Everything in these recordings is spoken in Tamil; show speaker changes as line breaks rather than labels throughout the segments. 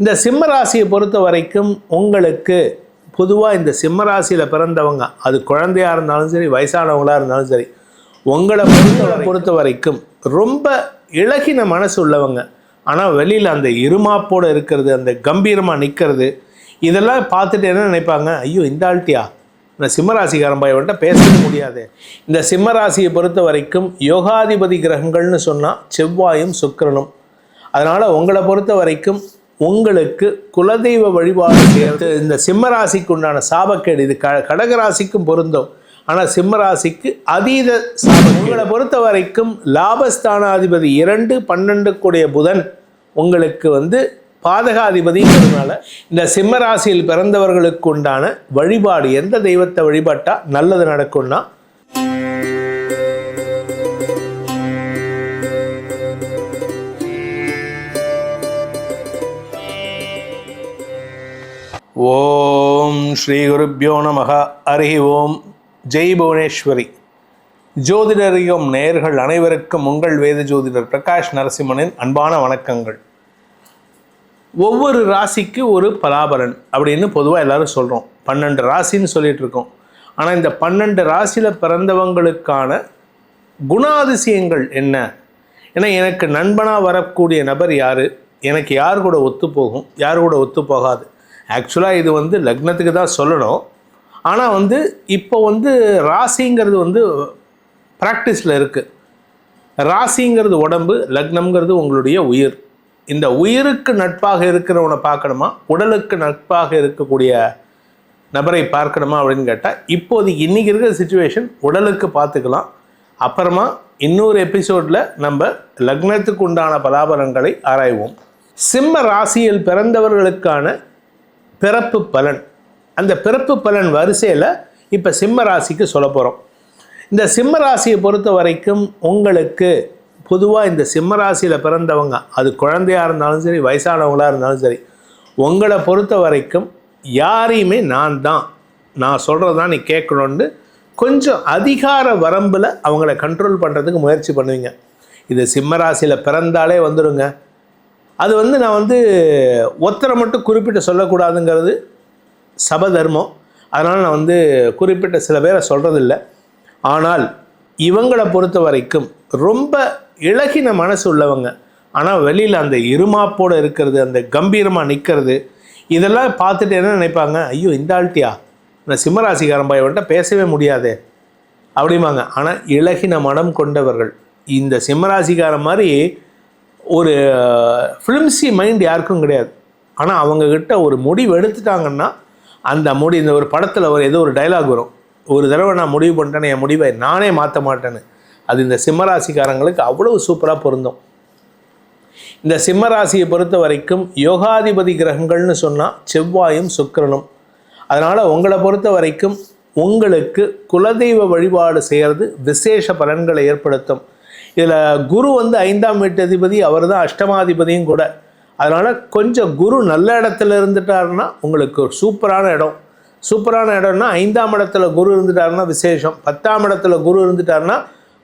இந்த சிம்ம ராசியை பொறுத்த வரைக்கும் உங்களுக்கு பொதுவாக இந்த சிம்ம ராசியில் பிறந்தவங்க அது குழந்தையாக இருந்தாலும் சரி வயசானவங்களாக இருந்தாலும் சரி உங்களை பொறுத்த பொறுத்த வரைக்கும் ரொம்ப இழகின மனசு உள்ளவங்க. ஆனால் வெளியில் அந்த இருமாப்போடு இருக்கிறது அந்த கம்பீரமாக நிற்கிறது இதெல்லாம் பார்த்துட்டு என்ன நினைப்பாங்க? ஐயோ இந்த ஆள்ட்டியா? இந்த சிம்மராசிக்காரன் பையன்ட்ட பேசவே முடியாது. இந்த சிம்மராசியை பொறுத்த வரைக்கும் யோகாதிபதி கிரகங்கள்னு சொன்னால் செவ்வாயும் சுக்கரனும். அதனால் உங்களை பொறுத்த வரைக்கும் உங்களுக்கு குலதெய்வ வழிபாடு சேர்த்து இந்த சிம்மராசிக்கு உண்டான சாபக்கேடு இது க கடகராசிக்கும் பொருந்தும். ஆனால் சிம்மராசிக்கு அதீத உங்களை பொறுத்த வரைக்கும் லாபஸ்தானாதிபதி இரண்டு பன்னெண்டு கூடிய புதன் உங்களுக்கு வந்து பாதகாதிபதிங்கிறதுனால இந்த சிம்மராசியில் பிறந்தவர்களுக்கு உண்டான வழிபாடு எந்த தெய்வத்தை வழிபாட்டால் நல்லது நடக்கும்னா ஓம் ஸ்ரீ குருப்பியோ நமக அருகி ஓம். ஜெய் புவனேஸ்வரி. ஜோதிடரியும் நேயர்கள் அனைவருக்கும் உங்கள் வேத ஜோதிடர் பிரகாஷ் நரசிம்மனின் அன்பான வணக்கங்கள். ஒவ்வொரு ராசிக்கு ஒரு பலாபலன் அப்படின்னு பொதுவாக எல்லாரும் சொல்கிறோம் பன்னெண்டு ராசின்னு சொல்லிட்டு இருக்கோம். ஆனால் இந்த பன்னெண்டு ராசியில் பிறந்தவங்களுக்கான குணாதிசயங்கள் என்ன? ஏன்னா எனக்கு நண்பனாக வரக்கூடிய நபர் யார்? எனக்கு யார் கூட ஒத்து போகும் யார் கூட ஒத்து போகாது ஆக்சுவலாக இது வந்து லக்னத்துக்கு தான் சொல்லணும். ஆனால் வந்து இப்போ வந்து ராசிங்கிறது வந்து ப்ராக்டிஸில் இருக்குது ராசிங்கிறது உடம்பு லக்னம்ங்கிறது உங்களுடைய உயிர். இந்த உயிருக்கு நட்பாக இருக்கிறவனை பார்க்கணுமா? உடலுக்கு நட்பாக இருக்கக்கூடிய நபரை பார்க்கணுமா அப்படின்னு கேட்டால் இப்போதைக்கு இன்றைக்கி இருக்கிற சுச்சுவேஷன் உடலுக்கு பார்த்துக்கலாம். அப்புறமா இன்னொரு எபிசோடில் நம்ம லக்னத்துக்கு உண்டான பலாபலங்களை ஆராய்வோம். சிம்ம ராசியில் பிறந்தவர்களுக்கான பிறப்பு பலன். அந்த பிறப்பு பலன் வரிசையில் இப்போ சிம்ம ராசிக்கு சொல்ல போகிறோம் இந்த சிம்ம ராசியை பொறுத்த வரைக்கும் உங்களுக்கு பொதுவாக இந்த சிம்ம ராசியில் பிறந்தவங்க அது குழந்தையாக இருந்தாலும் சரி வயசானவங்களாக இருந்தாலும் சரி உங்களை பொறுத்த வரைக்கும் யாரையுமே நான் தான். நான் சொல்கிறது தான் நீ கேட்கணுன்னு கொஞ்சம் அதிகார வரம்பில் அவங்கள கண்ட்ரோல் பண்ணுறதுக்கு முயற்சி பண்ணுவீங்க. இது சிம்ம ராசியில் பிறந்தாலே வந்துடுங்க அது வந்து நான் வந்து ஒத்தரை மட்டும் குறிப்பிட்டு சொல்லக்கூடாதுங்கிறது சப தர்மம். அதனால் நான் வந்து குறிப்பிட்ட சில பேரை சொல்கிறதில்ல ஆனால் இவங்களை பொறுத்த வரைக்கும் ரொம்ப இழகின மனசு உள்ளவங்க. ஆனால் வெளியில் அந்த இருமாப்போடு இருக்கிறது அந்த கம்பீரமாக நிற்கிறது இதெல்லாம் பார்த்துட்டு என்ன நினைப்பாங்க? ஐயோ இந்த ஆள்ட்டியா? இந்த சிம்மராசிக்காரன் பையன்ட்ட பேசவே முடியாதே. அப்படிம்பாங்க. ஆனால் இழகின மனம் கொண்டவர்கள். இந்த சிம்மராசிக்காரன் மாதிரி ஒரு ஃபிலிம்சி மைண்ட் யாருக்கும் கிடையாது. ஆனால் அவங்கக்கிட்ட ஒரு முடிவு எடுத்துட்டாங்கன்னா அந்த முடி இந்த ஒரு படத்தில் ஒரு ஏதோ ஒரு டைலாக் வரும். ஒரு தடவை நான் முடிவு பண்ணிட்டேன்னு என் முடிவை நானே மாற்ற மாட்டேன்னு. அது இந்த சிம்மராசிக்காரங்களுக்கு அவ்வளவு சூப்பராக பொருந்தும். இந்த சிம்மராசியை பொறுத்த வரைக்கும் யோகாதிபதி கிரகங்கள்னு சொன்னால் செவ்வாயும் சுக்கரனும். அதனால் உங்களை பொறுத்த வரைக்கும் உங்களுக்கு குலதெய்வ வழிபாடு செய்கிறது விசேஷ பலன்களை ஏற்படுத்தும். இதில் குரு வந்து ஐந்தாம் வீட்டதிபதி அவர் தான் அஷ்டமாதிபதியும் கூட. அதனால் கொஞ்சம் குரு நல்ல இடத்துல இருந்துட்டாருன்னா உங்களுக்கு சூப்பரான இடம். சூப்பரான இடம்னா ஐந்தாம் இடத்துல குரு இருந்துட்டாருன்னா விசேஷம். பத்தாம் இடத்துல குரு இருந்துட்டாருன்னா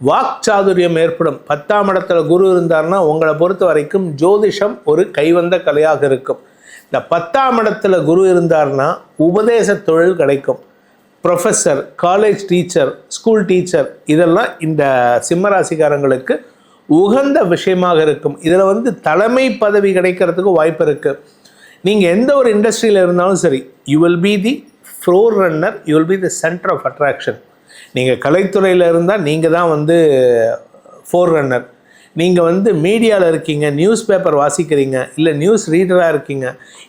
வாக்சாதுரியம் ஏற்படும். பத்தாம் இடத்துல குரு இருந்தாருன்னா உங்களை பொறுத்த வரைக்கும் ஜோதிஷம் ஒரு கைவந்த கலையாக இருக்கும். இந்த பத்தாம் இடத்துல குரு இருந்தாருன்னா உபதேச தொழில் கிடைக்கும். Professor college teacher school teacher இதெல்லாம் இந்த சிம்மராசிக்காரங்களுக்கு உகந்த விஷயமாக இருக்கும். இதில் வந்து தலைமை பதவி கிடைக்கிறதுக்கு வாய்ப்பு இருக்குது நீங்கள் எந்த ஒரு இண்டஸ்ட்ரியில் இருந்தாலும் சரி you will be the floor runner you will be the centre of attraction நீங்கள் கலைத்துறையில் இருந்தால் நீங்கள் தான் வந்து ஃபோர் ரன்னர் நீங்கள் வந்து மீடியாவில் இருக்கீங்க நியூஸ் பேப்பர் வாசிக்கிறீங்க இல்லை நியூஸ் ரீடராக இருக்கீங்க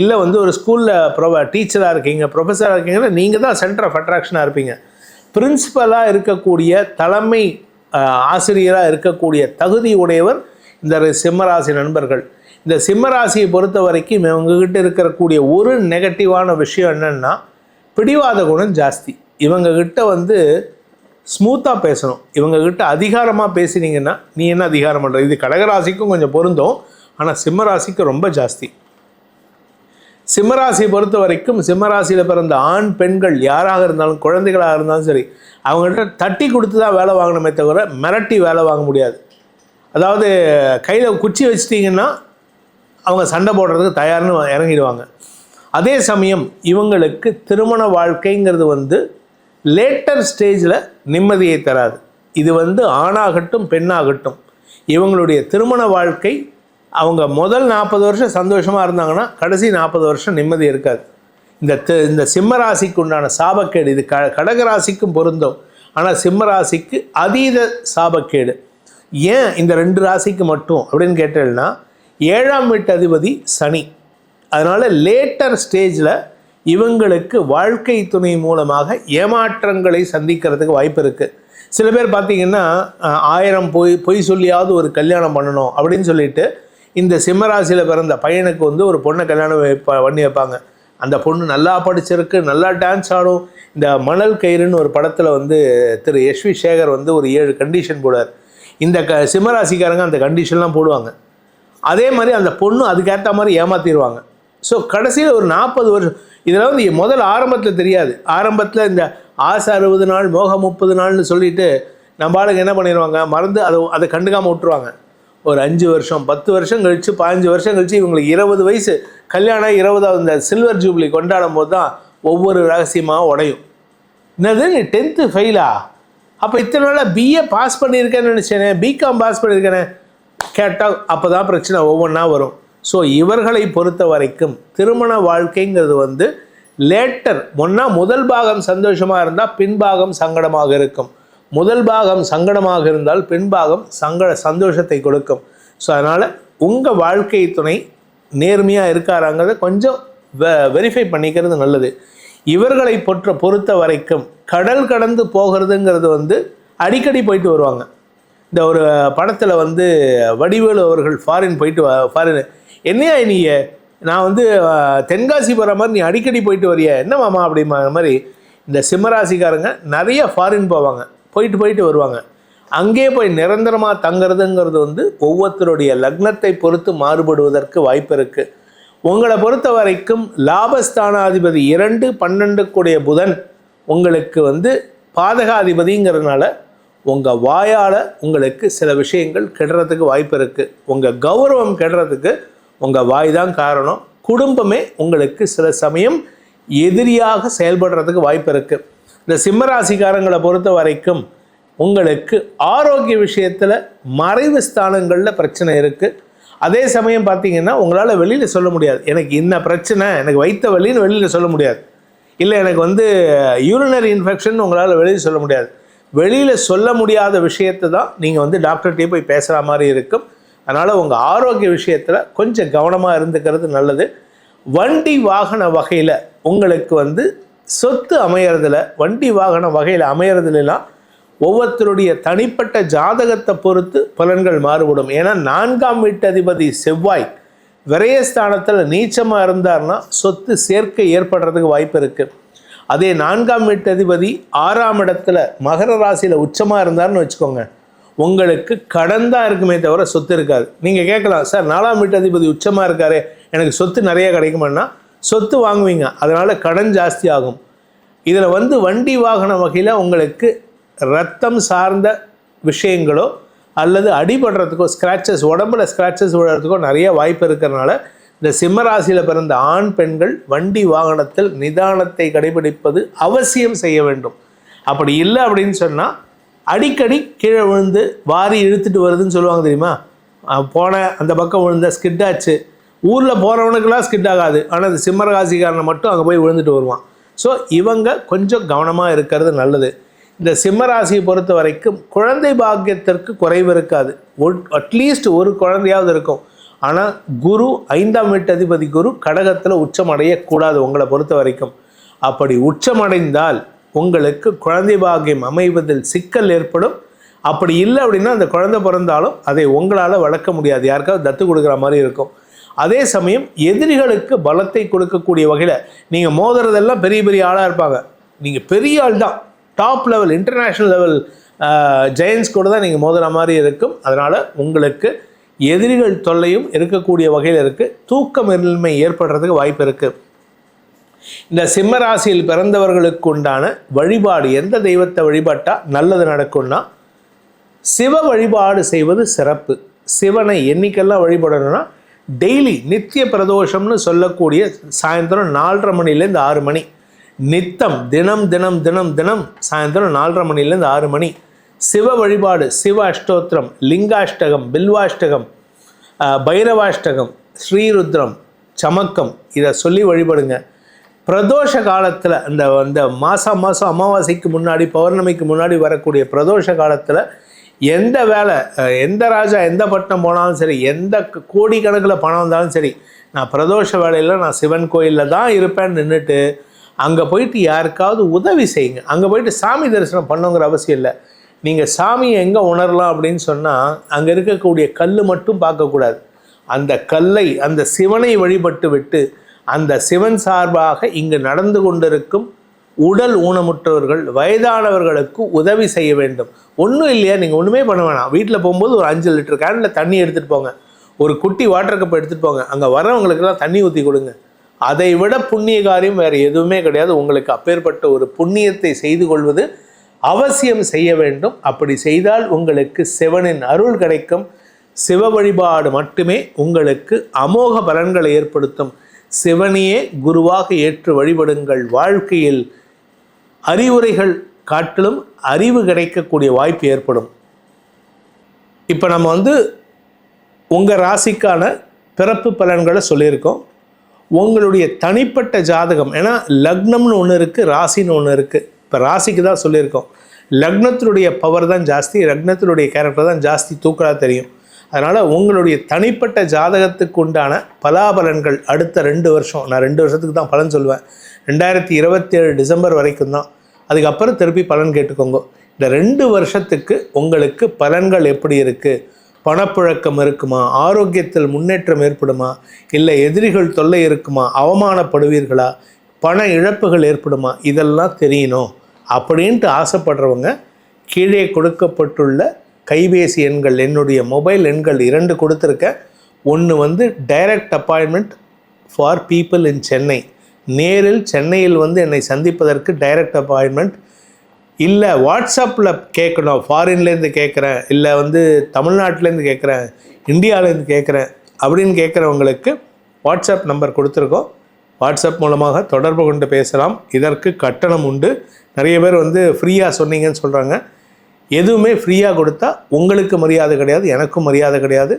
இல்லை வந்து ஒரு ஸ்கூலில் ப்ரொவ டீச்சராக இருக்கீங்க ப்ரொஃபஸராக இருக்கீங்கன்னா நீங்கள் தான் சென்டர் ஆஃப் அட்ராக்ஷனாக இருப்பீங்க. பிரின்ஸிபலாக இருக்கக்கூடிய தலைமை ஆசிரியராக இருக்கக்கூடிய தகுதி உடையவர் இந்த சிம்மராசி நண்பர்கள். இந்த சிம்மராசியை பொறுத்த வரைக்கும் இவங்ககிட்ட இருக்கக்கூடிய ஒரு நெகட்டிவான விஷயம் என்னென்னா பிடிவாத குணம் ஜாஸ்தி. இவங்ககிட்ட வந்து ஸ்மூத்தாக பேசணும். இவங்கக்கிட்ட அதிகாரமாக பேசினீங்கன்னா நீ என்ன அதிகாரம் பண்ணுற இது கடகராசிக்கும் கொஞ்சம் பொருந்தும். ஆனால் சிம்மராசிக்கு ரொம்ப ஜாஸ்தி. சிம்மராசியை பொறுத்த வரைக்கும் சிம்மராசியில் பிறந்த ஆண் பெண்கள் யாராக இருந்தாலும் குழந்தைகளாக இருந்தாலும் சரி அவங்கள்ட்ட தட்டி கொடுத்து தான் வேலை வாங்கணுமே தவிர மிரட்டி வேலை வாங்க முடியாது. அதாவது கையில் குச்சி வச்சிட்டிங்கன்னா அவங்க சண்டை போடுறதுக்கு தயார்னு இறங்கிடுவாங்க. அதே சமயம் இவங்களுக்கு திருமண வாழ்க்கைங்கிறது வந்து லேட்டர் ஸ்டேஜில் நிம்மதியை தராது. இது வந்து ஆணாகட்டும் பெண்ணாகட்டும். இவங்களுடைய திருமண வாழ்க்கை அவங்க முதல் நாற்பது வருஷம் சந்தோஷமாக இருந்தாங்கன்னா கடைசி நாற்பது வருஷம் நிம்மதி இருக்காது. இந்த இந்த சிம்மராசிக்கு உண்டான சாபக்கேடு இது க கடகராசிக்கும் பொருந்தும். ஆனால் சிம்மராசிக்கு அதீத சாபக்கேடு. ஏன் இந்த ரெண்டு ராசிக்கு மட்டும் அப்படின்னு கேட்டேன்னா ஏழாம் வீட்டு அதிபதி சனி. அதனால் லேட்டர் ஸ்டேஜில் இவங்களுக்கு வாழ்க்கை துணை மூலமாக ஏமாற்றங்களை சந்திக்கிறதுக்கு வாய்ப்பு இருக்குது சில பேர் பார்த்தீங்கன்னா ஆயிரம் பொய் பொய் சொல்லியாவது ஒரு கல்யாணம் பண்ணணும் அப்படின்னு சொல்லிட்டு இந்த சிம்மராசியில் பிறந்த பையனுக்கு வந்து ஒரு பொண்ணை கல்யாணம் வைப்ப பண்ணி வைப்பாங்க. அந்த பொண்ணு நல்லா படிச்சிருக்கு நல்லா டான்ஸ் ஆடும். இந்த மணல் கயிறுன்னு ஒரு படத்தில் வந்து திரு எஸ் வி சேகர் வந்து ஒரு ஏழு கண்டிஷன் போடுவார். இந்த க சிம்மராசிக்காரங்க அந்த கண்டிஷன்லாம் போடுவாங்க. அதே மாதிரி அந்த பொண்ணு அதுக்கேற்ற மாதிரி ஏமாத்திடுவாங்க. ஸோ கடைசியில் ஒரு நாற்பது வருஷம். இதெல்லாம் வந்து முதல் ஆரம்பத்தில் தெரியாது. ஆரம்பத்தில் இந்த ஆசை அறுபது நாள் மோகம் முப்பது நாள்னு சொல்லிட்டு நம்ம ஆளுங்க என்ன பண்ணிடுவாங்க மறந்து அதை அதை கண்டுக்காமல் விட்டுருவாங்க. ஒரு அஞ்சு வருஷம் பத்து வருஷம் கழித்து பதினஞ்சு வருஷம் கழித்து இவங்களுக்கு இருபது வயசு கல்யாணம் இருபதாவது இந்த சில்வர் ஜூப்ளி கொண்டாடும் போது தான் ஒவ்வொரு ரகசியமாக உடையும். என்னது? நீ டென்த்து ஃபெயிலா அப்போ இத்தனை நாளாக பிஏ பாஸ் பண்ணியிருக்கேன்னு நினச்சேனே. BCom pass பண்ணியிருக்கேனே. கேட்டால் அப்போ தான் பிரச்சனை ஒவ்வொன்றா வரும். ஸோ இவர்களை பொறுத்த வரைக்கும் திருமண வாழ்க்கைங்கிறது வந்து லேட்டர் முன்னா முதல் பாகம் சந்தோஷமாக இருந்தால் பின்பாகம் சங்கடமாக இருக்கும். முதல் பாகம் சங்கடமாக இருந்தால் பின்பாகம் சங்கட சந்தோஷத்தை கொடுக்கும். ஸோ அதனால் உங்கள் வாழ்க்கை துணை நேர்மையாக இருக்காராங்கிறத கொஞ்சம் வெரிஃபை பண்ணிக்கிறது நல்லது. இவர்களை பொற்ற பொறுத்த வரைக்கும் கடல் கடந்து போகிறதுங்கிறது வந்து அடிக்கடி போயிட்டு வருவாங்க. இந்த ஒரு படத்தில் வந்து வடிவேலு அவர்கள் ஃபாரின் போயிட்டு ஃபாரின் என்னையா நீ? நான் வந்து தென்காசி போகிற மாதிரி நீ அடிக்கடி போயிட்டு வரிய? என்ன மாமா அப்படிமா மாதிரி இந்த சிம்மராசிக்காரங்க நிறைய ஃபாரின் போவாங்க. போயிட்டு போயிட்டு வருவாங்க. அங்கே போய் நிரந்தரமாக தங்குறதுங்கிறது வந்து ஒவ்வொருத்தருடைய லக்னத்தை பொறுத்து மாறுபடுவதற்கு வாய்ப்பு இருக்குது உங்களை பொறுத்த வரைக்கும் லாபஸ்தானாதிபதி இரண்டு பன்னெண்டு கூடிய புதன் உங்களுக்கு வந்து பாதகாதிபதிங்கிறதுனால உங்கள் வாயால் உங்களுக்கு சில விஷயங்கள் கெடுறதுக்கு வாய்ப்பு இருக்குது உங்கள் கௌரவம் கெடுறதுக்கு உங்கள் வாய் தான் காரணம். குடும்பமே உங்களுக்கு சில சமயம் எதிரியாக செயல்படுறதுக்கு வாய்ப்பு இருக்குது இந்த சிம்மராசிக்காரங்களை பொறுத்த வரைக்கும் உங்களுக்கு ஆரோக்கிய விஷயத்தில் மறைவு ஸ்தானங்களில் பிரச்சனை இருக்குது அதே சமயம் பார்த்தீங்கன்னா உங்களால் வெளியில் சொல்ல முடியாது. எனக்கு இந்த பிரச்சனை எனக்கு வைத்த வழின்னு வெளியில் சொல்ல முடியாது. இல்லை எனக்கு வந்து யூரினரி இன்ஃபெக்ஷன் உங்களால் வெளியில் சொல்ல முடியாது. வெளியில் சொல்ல முடியாத விஷயத்தை தான் நீங்கள் வந்து டாக்டர்கிட்டையே போய் பேசுகிற மாதிரி இருக்கும். அதனால் உங்கள் ஆரோக்கிய விஷயத்தில் கொஞ்சம் கவனமாக இருந்துக்கிறது நல்லது. வண்டி வாகன வகையில் உங்களுக்கு வந்து சொத்து அமையறதில் வண்டி வாகன வகையில் அமையறதுலாம் ஒவ்வொருத்தருடைய தனிப்பட்ட ஜாதகத்தை பொறுத்து பலன்கள் மாறுபடும். ஏன்னா நான்காம் வீட்டு அதிபதி செவ்வாய் விரயஸ்தானத்தில் நீச்சமாக இருந்தார்னா சொத்து சேர்க்கை ஏற்படுறதுக்கு வாய்ப்பு இருக்குது அதே நான்காம் வீட்டு அதிபதி ஆறாம் இடத்துல மகர ராசியில் உச்சமாக இருந்தார்னு வச்சுக்கோங்க. உங்களுக்கு கடன் தான் இருக்குமே தவிர சொத்து இருக்காது. நீங்கள் கேட்கலாம் சார் நாலாம் வீட்டு அதிபதி உச்சமாக இருக்காரு எனக்கு சொத்து நிறைய கிடைக்குமான்னா? சொத்து வாங்குவீங்க. அதனால் கடன் ஜாஸ்தி ஆகும். இதில் வந்து வண்டி வாகன வகையில் உங்களுக்கு ரத்தம் சார்ந்த விஷயங்களோ அல்லது அடிபடுறதுக்கோ ஸ்க்ராச்சஸ் உடம்புல ஸ்க்ராச்சஸ் விடுறதுக்கோ நிறைய வாய்ப்பு இருக்கிறனால இந்த சிம்மராசியில் பிறந்த ஆண் பெண்கள் வண்டி வாகனத்தில் நிதானத்தை கடைபிடிப்பது அவசியம் செய்ய வேண்டும். அப்படி இல்லை அப்படின்னு சொன்னால் அடிக்கடி கீழே விழுந்து வாரி இழுத்துட்டு வருதுன்னு சொல்லுவாங்க தெரியுமா? போன அந்த பக்கம் விழுந்த ஸ்கிட் ஆச்சு. ஊரில் போகிறவனுக்கெல்லாம் ஸ்கிட் ஆகாது. ஆனால் அந்த சிம்மராசிக்காரனை மட்டும் அங்கே போய் விழுந்துட்டு வருவான். ஸோ இவங்க கொஞ்சம் கவனமாக இருக்கிறது நல்லது. இந்த சிம்மராசியை பொறுத்த வரைக்கும் குழந்தை பாக்கியத்திற்கு குறைவு இருக்காது. அட்லீஸ்ட் ஒரு குழந்தையாவது இருக்கும். ஆனால் குரு ஐந்தாம் வீட்டு அதிபதி குரு கடகத்தில் உச்சமடையக்கூடாது உங்களை பொறுத்த வரைக்கும். அப்படி உச்சமடைந்தால் உங்களுக்கு குழந்தை பாகியம் அமைவதில் சிக்கல் ஏற்படும். அப்படி இல்லை அப்படின்னா அந்த குழந்தை பிறந்தாலும் அதை உங்களால் வளர்க்க முடியாது. யாருக்காவது தத்து கொடுக்குற மாதிரி இருக்கும். அதே சமயம் எதிரிகளுக்கு பலத்தை கொடுக்கக்கூடிய வகையில் நீங்கள் மோதுறதெல்லாம் பெரிய பெரிய ஆளாக இருப்பாங்க. நீங்கள் பெரிய ஆள் தான். Top level international level giants கூட தான் நீங்கள் மோதுற மாதிரி இருக்கும். அதனால் உங்களுக்கு எதிரிகள் தொல்லையும் இருக்கக்கூடிய வகையில் இருக்குது தூக்கமின்மை ஏற்படுறதுக்கு வாய்ப்பு இருக்குது இந்த சிம்ம ராசியில் பிறந்தவர்களுக்கு உண்டான வழிபாடு எந்த தெய்வத்தை வழிபட்டால் நல்லது நடக்கும்னா சிவ வழிபாடு செய்வது சிறப்பு. சிவனை என்னைக்கெல்லாம் வழிபடணும்னா டெய்லி நித்திய பிரதோஷம்னு சொல்லக்கூடிய சாயந்தரம் நாலரை மணிலேருந்து ஆறு மணி. நித்தம் தினம் தினம் தினம் தினம் சாயந்தரம் நாலரை மணிலேருந்து ஆறு மணி. சிவ வழிபாடு சிவ அஷ்டோத்திரம் லிங்காஷ்டகம் பில்வாஷ்டகம் பைரவாஷ்டகம் ஸ்ரீருத்ரம் சமக்கம் இதை சொல்லி வழிபடுங்க. பிரதோஷ காலத்தில் இந்த இந்த மாதம் மாதம் அமாவாசைக்கு முன்னாடி பௌர்ணமிக்கு முன்னாடி வரக்கூடிய பிரதோஷ காலத்தில் எந்த வேலை எந்த ராஜா எந்த பட்டம் போனாலும் சரி எந்த கோடிக்கணக்கில் பணம் வந்தாலும் சரி நான் பிரதோஷ வேலையில் நான் சிவன் கோயிலில் தான் இருப்பேன்னு நின்றுட்டு அங்கே போயிட்டு யாருக்காவது உதவி செய்யுங்க. அங்கே போயிட்டு சாமி தரிசனம் பண்ணுங்கிற அவசியம் இல்லை. நீங்கள் சாமியை எங்கே உணரலாம் அப்படின்னு சொன்னால் அங்கே இருக்கக்கூடிய கல் மட்டும் பார்க்கக்கூடாது. அந்த கல்லை அந்த சிவனை வழிபட்டு விட்டு அந்த சிவன் சார்பாக இங்கு நடந்து கொண்டிருக்கும் உடல் ஊனமுற்றவர்கள் வயதானவர்களுக்கு உதவி செய்ய வேண்டும். ஒன்றும் இல்லையா? நீங்கள் ஒன்றுமே பண்ண வேணாம். வீட்டில் போகும்போது ஒரு அஞ்சு லிட்டர் கேனில் தண்ணி எடுத்துகிட்டு போங்க. ஒரு குட்டி வாட்டர் கப் எடுத்துகிட்டு போங்க. அங்கே வரவங்களுக்கெல்லாம் தண்ணி ஊற்றி கொடுங்க. அதை விட புண்ணிய காரியம் வேறு எதுவுமே கிடையாது. உங்களுக்கு அப்பேற்பட்ட ஒரு புண்ணியத்தை செய்து கொள்வது அவசியம் செய்ய வேண்டும். அப்படி செய்தால் உங்களுக்கு சிவனின் அருள் கிடைக்கும். சிவ வழிபாடு மட்டுமே உங்களுக்கு அமோக பலன்களை ஏற்படுத்தும். சிவனையே குருவாக ஏற்று வழிபடுங்கள். வாழ்க்கையில் அறிவுரைகள் காட்டிலும் அறிவு கிடைக்கக்கூடிய வாய்ப்பு ஏற்படும். இப்போ நம்ம வந்து உங்கள் ராசிக்கான பிறப்பு பலன்களை சொல்லியிருக்கோம். உங்களுடைய தனிப்பட்ட ஜாதகம் ஏன்னா லக்னம்னு ஒன்று இருக்குது ராசின்னு ஒன்று இருக்குது இப்போ ராசிக்கு தான் சொல்லியிருக்கோம். லக்னத்தினுடைய பவர் தான் ஜாஸ்தி லக்னத்தினுடைய கேரக்டர் தான் ஜாஸ்தி தூக்கலாக தெரியும். அதனால் உங்களுடைய தனிப்பட்ட ஜாதகத்துக்கு உண்டான பலாபலன்கள் அடுத்த ரெண்டு வருஷம். நான் ரெண்டு வருஷத்துக்கு தான் பலன் சொல்லுவேன் ரெண்டாயிரத்தி இருபத்தேழு டிசம்பர் வரைக்கும் தான். அதுக்கப்புறம் திருப்பி பலன் கேட்டுக்கோங்க. இந்த ரெண்டு வருஷத்துக்கு உங்களுக்கு பலன்கள் எப்படி இருக்குது பணப்புழக்கம் இருக்குமா? ஆரோக்கியத்தில் முன்னேற்றம் ஏற்படுமா? இல்லை எதிரிகள் தொல்லை இருக்குமா? அவமானப்படுவீர்களா? பண இழப்புகள் ஏற்படுமா? இதெல்லாம் தெரியணும். அப்படின்ட்டு ஆசைப்படுறவங்க கீழே கொடுக்கப்பட்டுள்ள கைபேசி எண்கள் என்னுடைய மொபைல் எண்கள் இரண்டு கொடுத்துருக்கேன் ஒன்று வந்து direct appointment for people in Chennai நேரில் சென்னையில் வந்து என்னை சந்திப்பதற்கு டைரக்ட் அப்பாயின்மெண்ட் இல்லை வாட்ஸ்அப்பில் கேட்கணும் ஃபாரின்லேருந்து கேட்குறேன் இல்லை வந்து தமிழ்நாட்டிலேருந்து கேட்குறேன் இந்தியாவிலேருந்து கேட்குறேன் அப்படின்னு கேட்குறவங்களுக்கு வாட்ஸ்அப் நம்பர் கொடுத்துருக்கோம். வாட்ஸ்அப் மூலமாக தொடர்பு கொண்டு பேசலாம். இதற்கு கட்டணம் உண்டு. நிறைய பேர் வந்து ஃப்ரீயாக சொன்னீங்கன்னு சொல்கிறாங்க எதுவுமே ஃப்ரீயாக கொடுத்தா உங்களுக்கு மரியாதை கிடையாது எனக்கும் மரியாதை கிடையாது.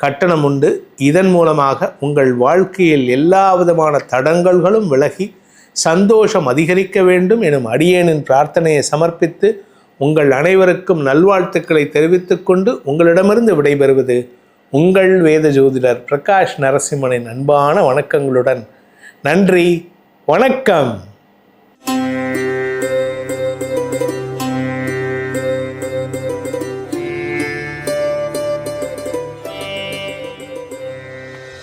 கட்டணம் உண்டு. இதன் மூலமாக உங்கள் வாழ்க்கையில் எல்லா விதமான தடங்கல்களும் விலகி சந்தோஷம் அதிகரிக்க வேண்டும் எனும் அடியேனின் பிரார்த்தனையை சமர்ப்பித்து உங்கள் அனைவருக்கும் நல்வாழ்த்துக்களை தெரிவித்துக்கொண்டு உங்களிடமிருந்து விடைபெறுவது உங்கள் வேத ஜோதிடர் பிரகாஷ் நரசிம்மனின் அன்பான வணக்கங்களுடன் நன்றி. வணக்கம்.